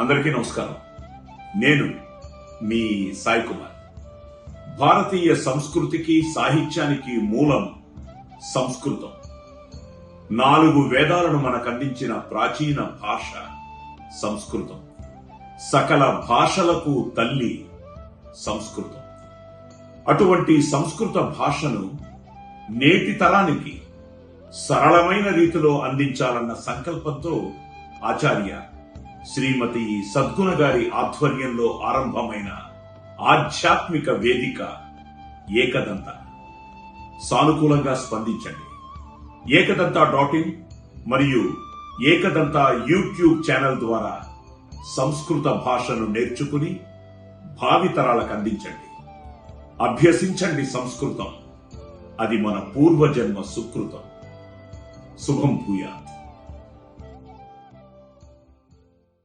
అందరికీ నమస్కారం. నేను మీ సాయి కుమార్. భారతీయ సంస్కృతికి సాహిత్యానికి మూలం సంస్కృతం. నాలుగు వేదాలను మనకందించిన ప్రాచీన భాష సంస్కృతం. సకల భాషలకు తల్లి సంస్కృతం. అటువంటి సంస్కృత భాషను నేటి తరానికి సరళమైన రీతిలో అందించాలన్న సంకల్పంతో ఆచార్య శ్రీమతి సద్గుణ గారి ఆధ్వర్యంలో ఆరంభమైన ఆధ్యాత్మిక వేదిక ఏకదంత. సానుకూలంగా స్పందించండి. ఏకదంత డాట్ ఇన్ మరియు ఏకదంత యూట్యూబ్ ఛానల్ ద్వారా సంస్కృత భాషను నేర్చుకుని భావితరాలకు అందించండి. అభ్యసించండి సంస్కృతం. అది మన పూర్వజన్మ సుకృతం. శుభం భూయా